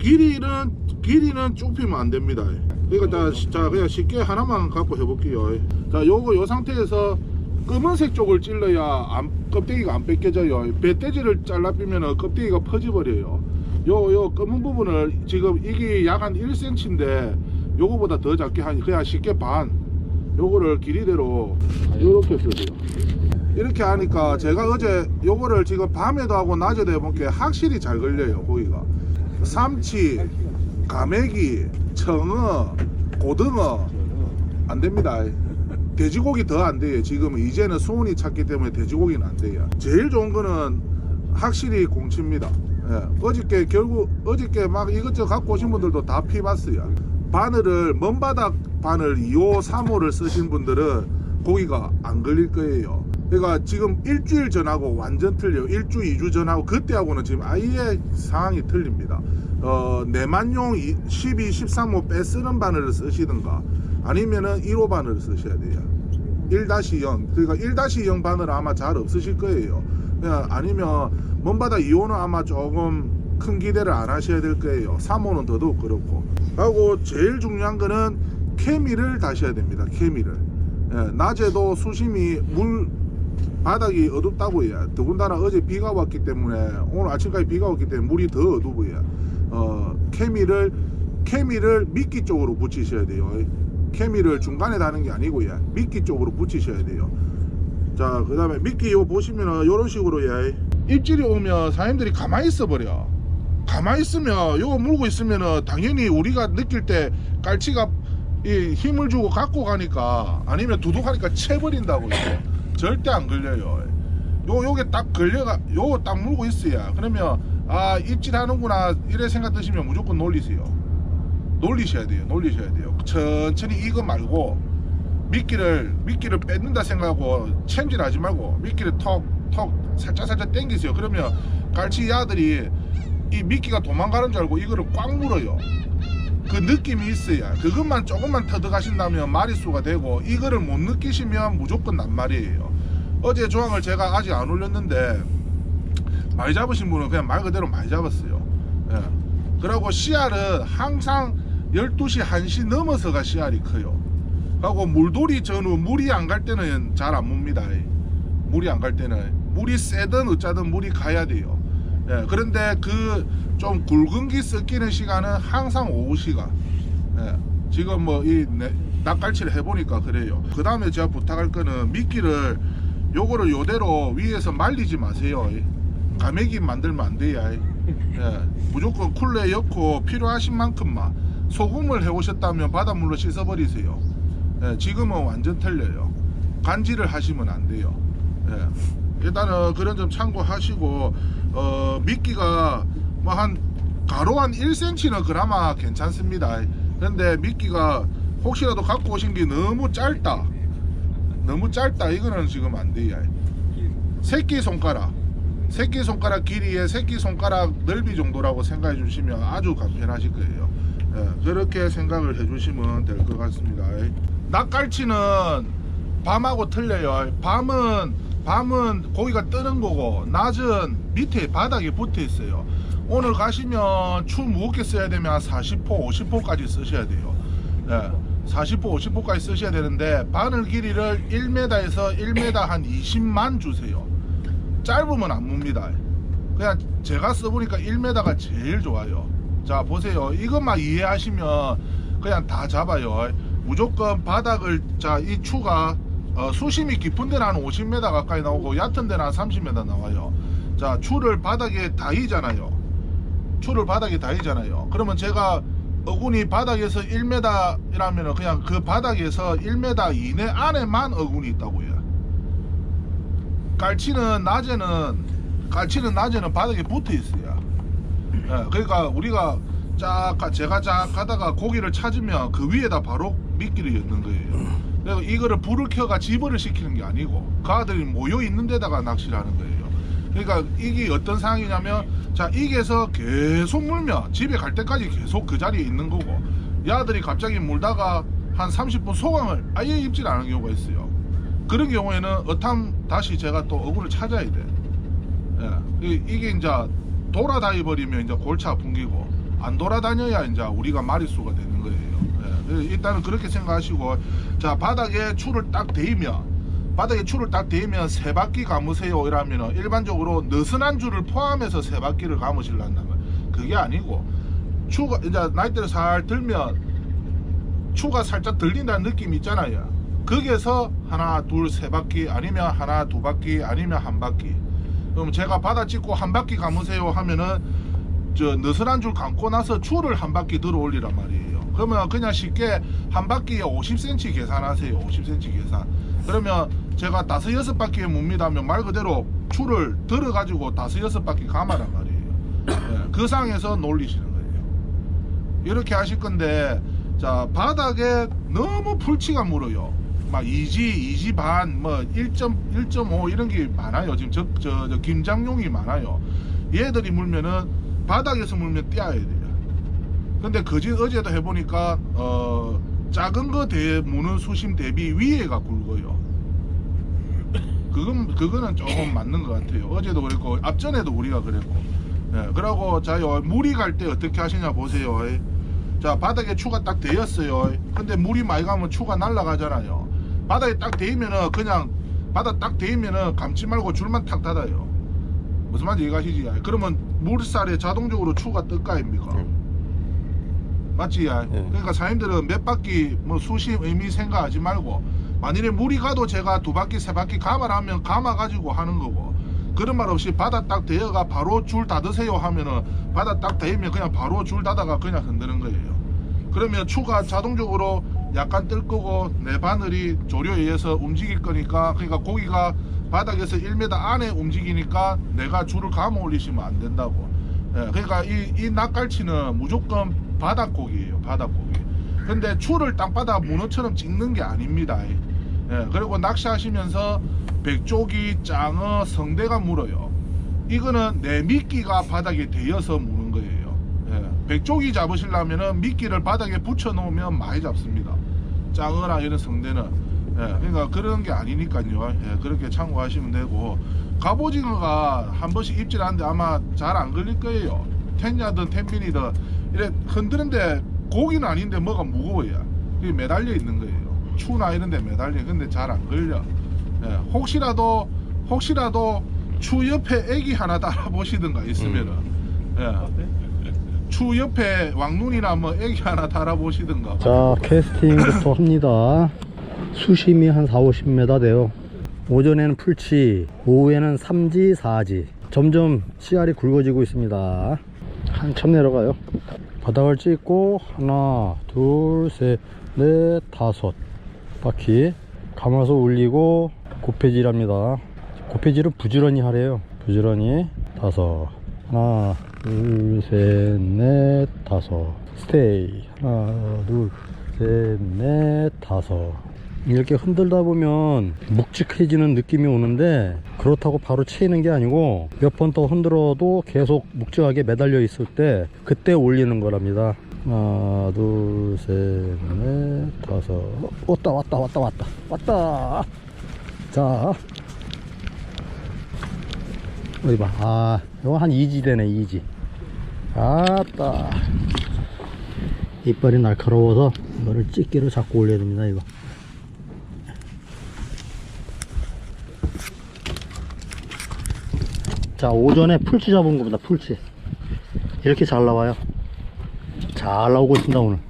길이는 길이는 좁히면 안 됩니다. 그러니까 자, 자 그냥 쉽게 하나만 갖고 해볼게요. 자 요거 요 상태에서 검은색 쪽을 찔러야 안, 껍데기가 안 뺏겨져요. 배돼지를 잘라 삐면은 껍데기가 퍼져버려요. 요 요 검은 부분을 지금 이게 약 한 1cm인데 요거보다 더 작게 한 그냥 쉽게 반 요거를 길이대로 요렇게 쓰세요. 이렇게 하니까 제가 어제 요거를 지금 밤에도 하고 낮에도 해본 게 확실히 잘 걸려요 고기가 삼치 가메기 청어 고등어. 안 됩니다. 돼지고기 더 안 돼요. 지금 이제는 수온이 찼기 때문에 돼지고기는 안 돼요. 제일 좋은 거는 확실히 공치입니다. 예. 어저께 결국 어저께 막 이것저것 갖고 오신 분들도 다 피봤어요. 바늘을 먼바닥 바늘 2호 3호를 쓰신 분들은 고기가 안 걸릴 거예요 그러니까 지금 일주일 전하고 완전 틀려요. 일주 2주 전하고 그때하고는 지금 아예 상황이 틀립니다. 어, 내만용 12, 13호 빼쓰는 바늘을 쓰시든가 아니면은 1호 바늘을 쓰셔야 돼요. 1-0 그러니까 1-0 바늘 아마 잘 없으실 거예요. 아니면 먼바다 2호는 아마 조금 큰 기대를 안 하셔야 될 거예요. 3호는 더더욱 그렇고. 하고 제일 중요한 거는 케미를 다셔야 됩니다. 케미를. 예, 낮에도 수심이 물 바닥이 어둡다고 해요 더군다나 어제 비가 왔기 때문에 오늘 아침까지 비가 왔기 때문에 물이 더 어두워요 어, 케미를 케미를 미끼 쪽으로 붙이셔야 돼요. 케미를 중간에 다는 게 아니고요 미끼 쪽으로 붙이셔야 돼요. 자 그 다음에 미끼 요 보시면은 요런 식으로 예 입질이 오면 사장님들이 가만히 있어 버려. 가만히 있으면 요거 물고 있으면은 당연히 우리가 느낄 때 깔치가 이 힘을 주고 갖고 가니까 아니면 두둑하니까 채버린다고요 절대 안 걸려요. 요 요게 딱 걸려가 요거 딱 물고 있어야. 그러면 아 입질하는구나 이래 생각 드시면 무조건 놀리세요. 놀리셔야 돼요 놀리셔야 돼요. 천천히 이거 말고 미끼를 미끼를 뺏는다 생각하고 챔질하지 말고 미끼를 턱턱 살짝 살짝 당기세요. 그러면 갈치 야들이 이 미끼가 도망가는 줄 알고 이거를 꽉 물어요. 그 느낌이 있어야. 그것만 조금만 터득하신다면 마리수가 되고 이거를 못 느끼시면 무조건 낱말이에요 어제 조항을 제가 아직 안 올렸는데 많이 잡으신 분은 그냥 말 그대로 많이 잡았어요. 예. 그리고 씨알은 항상 12시 1시 넘어서가 씨알이 커요. 하고 물돌이 전후 물이 안 갈 때는 잘안 묵니다. 물이 안 갈 때는. 물이 세든 어쩌든 물이 가야 돼요. 예, 그런데 그 좀 굵은 기 섞이는 시간은 항상 오후 시간. 예, 지금 뭐 이 낚갈치를 해보니까 그래요. 그 다음에 제가 부탁할 거는 미끼를 요거를 요대로 위에서 말리지 마세요. 가메기 만들면 안 돼요. 예, 무조건 쿨러에 넣고 필요하신 만큼만 소금을 해오셨다면 바닷물로 씻어버리세요. 예, 지금은 완전 틀려요. 간지를 하시면 안 돼요. 예, 일단은 그런 점 참고하시고 어, 미끼가 뭐 한 가로 한 1cm는 그나마 괜찮습니다. 근데 미끼가 혹시라도 갖고 오신 게 너무 짧다 너무 짧다. 이거는 지금 안 돼요 새끼 손가락. 새끼 손가락 길이의 새끼 손가락 넓이 정도라고 생각해 주시면 아주 간편하실 거예요. 예, 그렇게 생각을 해 주시면 될 것 같습니다. 낚갈치는 밤하고 틀려요. 밤은 밤은 고기가 뜨는 거고 낮은 밑에 바닥에 붙어 있어요. 오늘 가시면 추 무겁게 써야 되면 한 40호 50호까지 쓰셔야 돼요. 예, 40호 50호까지 쓰셔야 되는데 바늘 길이를 1m에서 1m 한 20만 주세요. 짧으면 안 묵니다. 그냥 제가 써보니까 1m가 제일 좋아요. 자 보세요. 이것만 이해하시면 그냥 다 잡아요. 무조건 바닥을 자 이 추가 어, 수심이 깊은 데는 한 50m 가까이 나오고 얕은 데는 한 30m 나와요. 자 추를 바닥에 닿이잖아요. 추를 바닥에 닿이잖아요. 그러면 제가 어군이 바닥에서 1m이라면 그냥 그 바닥에서 1m 이내 안에만 어군이 있다고요 깔치는 낮에는 깔치는 낮에는 바닥에 붙어 있어요 예, 그러니까 우리가 쫙 가- 제가 쫙 가다가 고기를 찾으면 그 위에다 바로 미끼를 넣는 거예요. 그래서 이거를 불을 켜가 집어를 시키는 게 아니고 그 아들이 모여 있는 데다가 낚시를 하는 거예요. 그러니까 이게 어떤 상황이냐면 자 이게서 계속 물면 집에 갈 때까지 계속 그 자리에 있는 거고 야들이 갑자기 물다가 한 30분 소강을 아예 입질 않은 경우가 있어요. 그런 경우에는 어탐 다시 제가 또 어구를 찾아야 돼. 예, 이- 이게 이제 돌아다니 버리면 이제 골치 아픈 기고 안 돌아다녀야 이제 우리가 마리수가 되는 거예요. 예, 일단은 그렇게 생각하시고 자 바닥에 줄을 딱 대이면 바닥에 줄을 딱 대이면 세 바퀴 감으세요 이러면은 일반적으로 느슨한 줄을 포함해서 세 바퀴를 감으실란다면 그게 아니고 추가 이제 나이대를 살 들면 추가 살짝 들린다는 느낌이 있잖아요. 거기에서 하나 둘 세 바퀴 아니면 하나 두 바퀴 아니면 한 바퀴 그럼 제가 바다 찍고 한 바퀴 감으세요 하면은 저 느슨한 줄 감고 나서 줄을 한 바퀴 들어 올리란 말이에요. 그러면 그냥 쉽게 한 바퀴에 50cm 계산하세요. 50cm 계산. 그러면 제가 다섯 여섯 바퀴에 뭡니다 하면 말 그대로 줄을 들어 가지고 다섯 여섯 바퀴 감아란 말이에요. 예, 그 상에서 놀리시는 거예요. 이렇게 하실 건데 자 바닥에 너무 풀치가 물어요. 막 2지, 2지 반, 뭐1.1.5 이런 게 많아요. 지금 저, 저, 저 김장용이 많아요. 얘들이 물면은 바닥에서 물면 떼어야 돼요. 근데 그지 어제도 해보니까 어 작은 거 대, 무는 수심 대비 위에가 굵어요. 그건 그거는 조금 맞는 것 같아요. 어제도 그랬고 앞전에도 우리가 그랬고. 예, 그러고 자 요 물이 갈 때 어떻게 하시냐 보세요. 자 바닥에 추가 딱 대였어요. 근데 물이 많이 가면 추가 날아가잖아요. 바닥에 딱 대이면은 그냥 바닥 딱 대이면은 감지 말고 줄만 탁 닫아요. 무슨 말인지 이해가시지? 그러면 물살에 자동적으로 추가 뜰까 아닙니까? 맞지? 야? 네. 그러니까 사장님들은 몇 바퀴 뭐 수심 의미 생각하지 말고 만일에 물이 가도 제가 두 바퀴 세 바퀴 감아라면 감아 가지고 하는 거고 그런 말 없이 바다 딱 대어가 바로 줄 닫으세요 하면은 바다 딱 대면 그냥 바로 줄 닫아가 그냥 흔드는 거예요. 그러면 추가 자동적으로 약간 뜰 거고 내 바늘이 조류에 의해서 움직일 거니까 그러니까 고기가 바닥에서 1m 안에 움직이니까 내가 줄을 감아 올리시면 안 된다고. 예, 그러니까 이, 이 낚갈치는 무조건 바닥고기예요. 바닥고기. 근데 줄을 땅바닥 문어처럼 찍는 게 아닙니다. 예, 그리고 낚시하시면서 백조기, 짱어, 성대가 물어요. 이거는 내 미끼가 바닥에 대여서 무는 거예요. 예, 백조기 잡으시려면은 미끼를 바닥에 붙여 놓으면 많이 잡습니다. 짱어나 이런 성대는. 예, 그러니까 그런 게 아니니까요. 예, 그렇게 참고하시면 되고 갑오징어가 한 번씩 입질하는데 아마 잘 안 걸릴 거예요. 텐야든 텐빈이든 이래 흔드는데 고기는 아닌데 뭐가 무거워요. 그게 매달려 있는 거예요. 추나 이런 데 매달려. 근데 잘 안 걸려. 예, 혹시라도 혹시라도 추 옆에 애기 하나 달아보시든가 있으면은. 예, 추 옆에 왕눈이나 뭐 애기 하나 달아보시든가. 자 캐스팅부터 합니다. 수심이 한 4, 50m 돼요. 오전에는 풀치 오후에는 3지 4지. 점점 씨알이 굵어지고 있습니다. 한참 내려가요 바닥을 찍고 하나 둘셋넷 다섯. 바퀴 감아서 올리고 고패질 합니다. 고패질은 부지런히 하래요. 부지런히 다섯. 하나 둘셋넷 다섯. 스테이. 하나 둘셋넷 다섯 이렇게 흔들다 보면 묵직해지는 느낌이 오는데 그렇다고 바로 채이는 게 아니고 몇 번 더 흔들어도 계속 묵직하게 매달려 있을 때 그때 올리는 거랍니다 하나 둘셋넷 다섯 어, 왔다 왔다 왔다 왔다 왔다 자 어디 봐. 아, 이거 한 2지 되네, 2지. 아따. 이빨이 날카로워서 이거를 집게로 잡고 올려야 됩니다, 이거. 자, 오전에 풀치 잡은 겁니다, 풀치. 이렇게 잘 나와요. 잘 나오고 있습니다, 오늘.